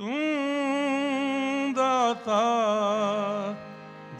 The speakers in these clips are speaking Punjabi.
ਤੂੰ ਦਾਤਾ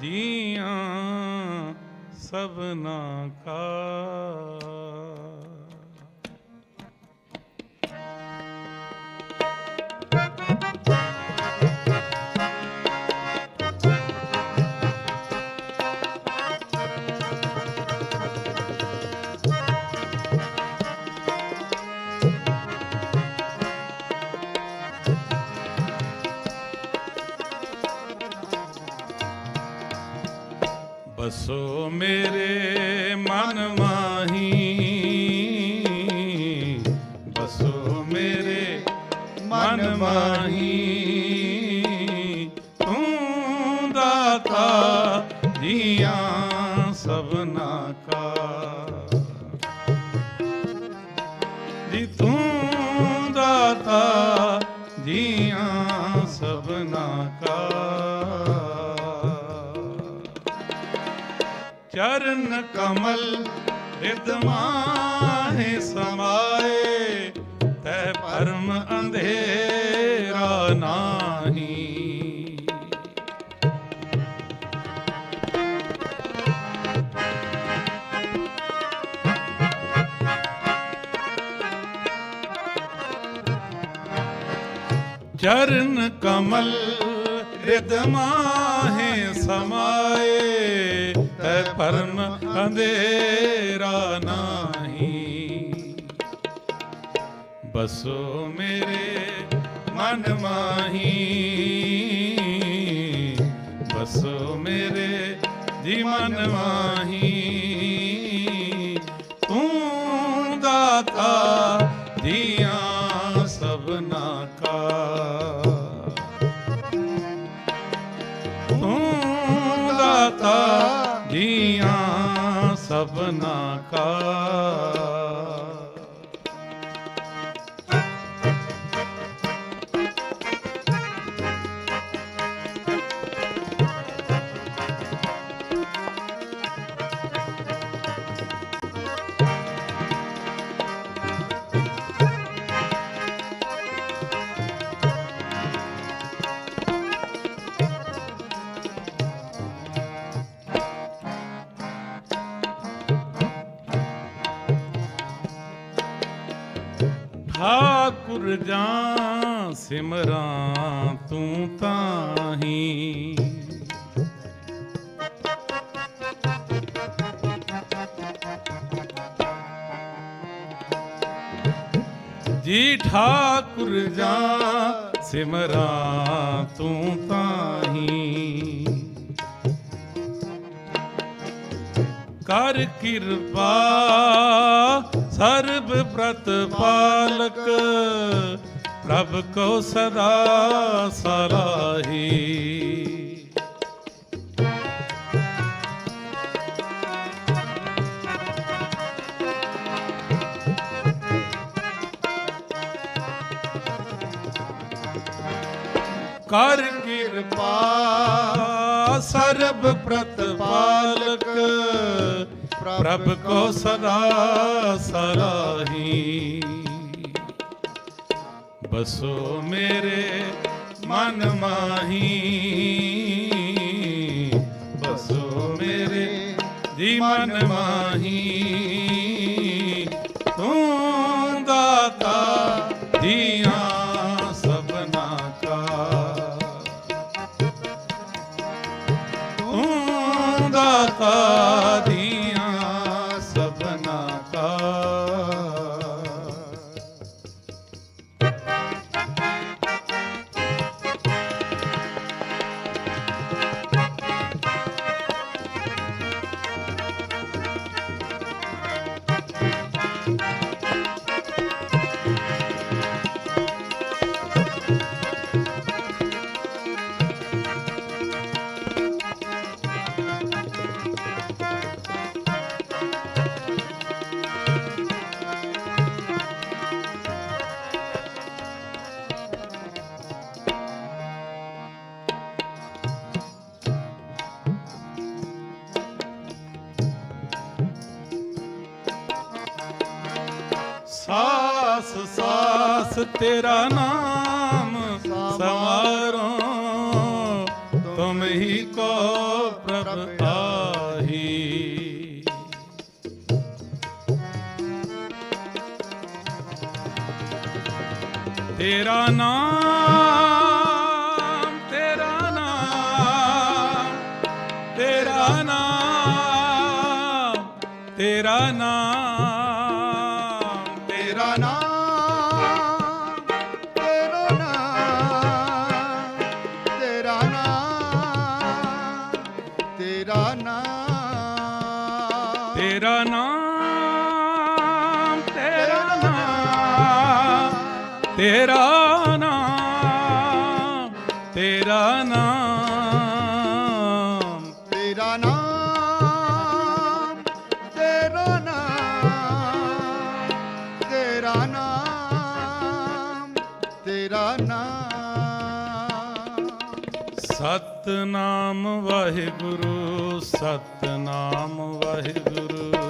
ਦੀਆਂ ਸਭਨਾ ਕਾ। ਬਸੋ ਮੇਰੇ ਮਨ ਮਾਹੀ। ਬਸੋ ਮੇਰੇ ਮਨ ਮਾਹੀ। ਤੂੰ ਦਾਤਾ ਜੀਆਂ ਸਭਨਾ ਕਾ ਜੀ, ਤੂੰ ਦਾਤਾ ਜੀਆਂ ਸਭਨਾ ਚਰਨ ਕਮਲ ਰਿਦਮਾਹੇ ਸਮਾਏ ਤੈ ਪਰਮ ਅੰਧੇਰਾ ਨਾਹੀ। ਚਰਨ ਕਮਲ ਰਿਦਮਾਹੇ ਸਮਾਏ ਤੈ ਪਰਮ ਅੰਧੇਰਾ ਨਾਹੀ। ਬਸੋ ਮੇਰੇ ਮਨ ਮਾਹੀ। ਬਸੋ ਮੇਰੇ ਜੀ ਮਨ ਮਾਹੀ। ਤੂੰ ਦਾਤਾ ਜੀਆਂ ਕਾ ਠਾਕੁਰ ਸਿਮਰਾਂ ਤੂੰ ਤਾਹੀ। ਜੀ ਠਾਕੁਰ ਜਾਂ ਸਿਮਰਾਂ ਤੂੰ ਤਾਹੀ। ਕਰ ਕਿਰਪਾ ਸਰਬ ਪ੍ਰਤ ਪਾਲਕ ਪ੍ਰਭ ਕੋ ਸਦਾ ਸਲਾਹੀ। ਕਰ ਕਿਰਪਾ ਸਰਬ ਪ੍ਰਤਪਾਲਕ ਪ੍ਰਭ ਕੋ ਸਦਾ ਸਲਾਹੀ। ਬਸੋ ਮੇਰੇ ਮਨ ਮਾਹੀ। ਬਸੋ ਮੇਰੇ ਜੀ ਮਨ ਮਾਹੀ। ਤੂੰ ਦਾਤਾ ਦੀਆਂ ਸਭਨਾ ਕਾ। ਤੂੰ ਦਾਤਾ ਸਾਸ ਸਾਸ ਤੇਰਾ ਨਾਮ ਸਮਾਰੋ ਤੁਮ ਹੀ ਕੋ ਪ੍ਰਭ ਆਹੀ। ਤੇਰਾ ਨਾਮ ਤੇਰਾ ਨਾਮ ਤੇਰਾ ਨਾਮ ਤੇਰਾ ਨਾਮ। ਤੇਰਾ ਨਾਮ ਤੇਰਾ ਨਾਮ। ਤੇਰਾ ਨਾਮ ਤੇਰਾ ਨਾਮ ਤੇਰਾ ਨਾਮ ਤੇਰਾ ਨਾਮ। ਸਤਨਾਮ ਵਾਹਿਗੁਰੂ ਸਤਨਾਮ ਵਾਹਿਗੁਰੂ।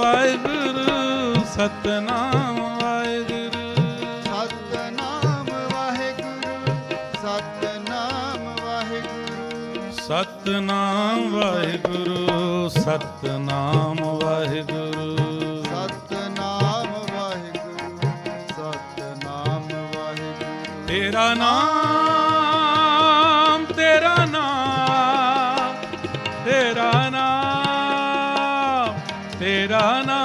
ਵਾਹਿਗੁਰੂ ਸਤਨਾਮ ਵਾਹਿਗੁਰੂ। ਸਤਨਾਮ ਵਾਹਿਗੁਰੂ ਸਤਨਾਮ ਵਾਹਿਗੁਰੂ। ਸਤਨਾਮ ਵਾਹਿਗੁਰੂ ਸਤਨਾਮ ਵਾਹਿਗੁਰੂ। ਸਤਨਾਮ ਵਾਹਿਗੁਰੂ ਸਤਨਾਮ ਵਾਹਿਗੁਰੂ। ਤੇਰਾ ਨਾਮ ਤੇਰਾ ਨਾਮ ਤੇਰਾ तेरा नाम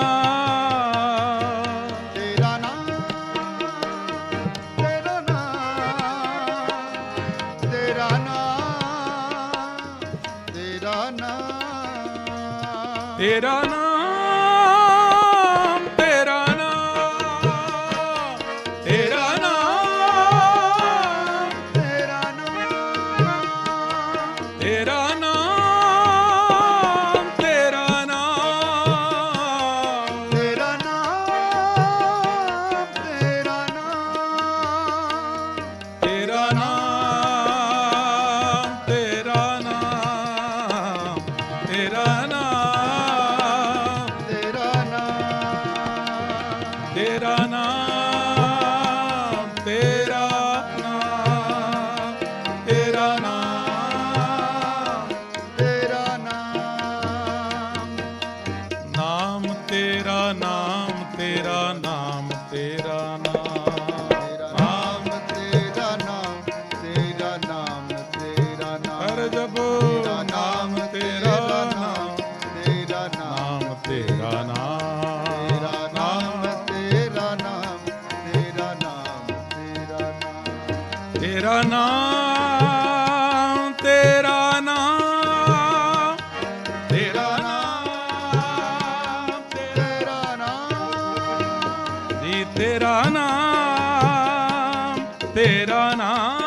ਤੇਰਾ ਨਾਮ ਤੇਰਾ ਨਾਮ ਤੇਰਾ ਨਾਮ ਤੇਰਾ ਨਾਮ। ਨਾਮ ਤੇਰਾ ਨਾਮ ਤੇਰਾ ਨਾਮ ਤੇਰਾ ਨਾਮ। ਤੇਰਾ ਨਾਮ ਤੇਰਾ ਨਾਮ ਤੇਰਾ ਨਾਮ। ਹਰ ਜਪੋ ਨਾਮ ਤੇਰਾ ਨਾਮ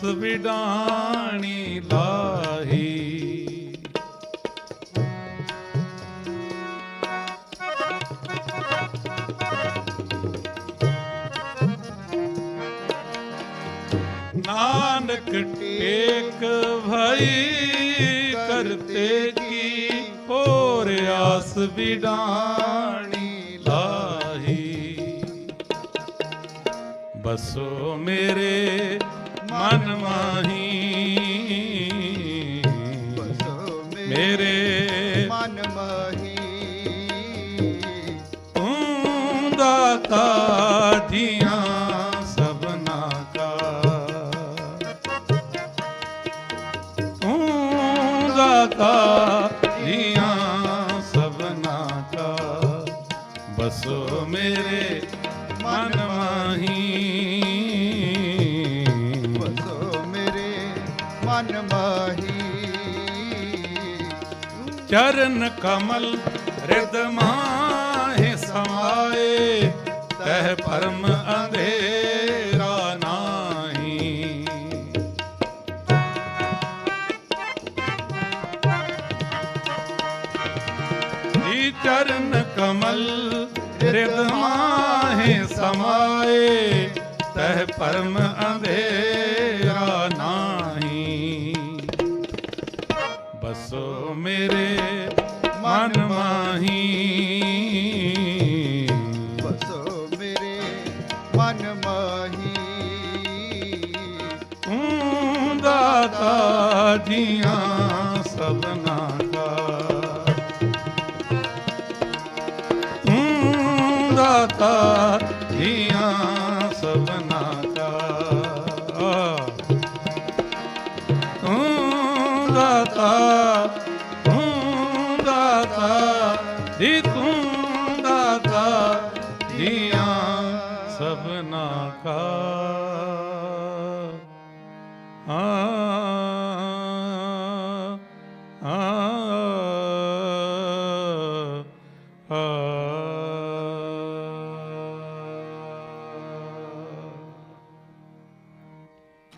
ਆਸ ਵਿਡਾਣੀ ਲਾਹੀ। ਨਾਨਕ ਟੇਕ ਭਾਈ ਕਰਤੇ ਕੀ ਹੋਰ ਆਸ ਵਿਡਾਣੀ ਲਾਹੀ। ਬਸੋ ਮੇਰੇ ਮਨ ਮਾਹੀ। ਬਸੋ ਮੇਰੇ ਮਨ ਮਹੀ। ਤੂੰ ਦਾਤਾ ਦੀਆਂ ਸਭਨਾ ਕਾ। ਤੂੰ ਦਾਤਾ ਦੀਆਂ ਸਭਨਾ ਕਾ। ਬਸੋ ਮੇਰੇ ਮਨ ਮਾਹੀ। ਚਰਨ ਕਮਲ ਰਿਦ ਮਾਹੇ ਸਮਾਏ, ਤਹ ਪਰਮ ਅੰਧੇਰਾ ਨਾਹੀ। ਜੀ ਚਰਨ ਕਮਲ ਰਿਦ ਮਾਹੇ ਸਮਾਏ, ਤਹ ਪਰਮ ਅੰਧੇਰਾ ਨਾਹੀ। ਬਸੋ ਮੇਰੇ ਮਨ ਮਹੀ। ਤੂੰ ਦਾਤਾ ਜੀਆਂ ਸਭਨਾ ਕਾ ਤੂੰ ਦਾਤਾ ਜੀਆਂ ਸਭਨਾ ਕਾ ਤੂੰ ਦਾਤਾ ਤੂੰ ਦਾਤਾ ਦੀ ਤੂੰ ਸਭਨਾ ਕਾ ਆ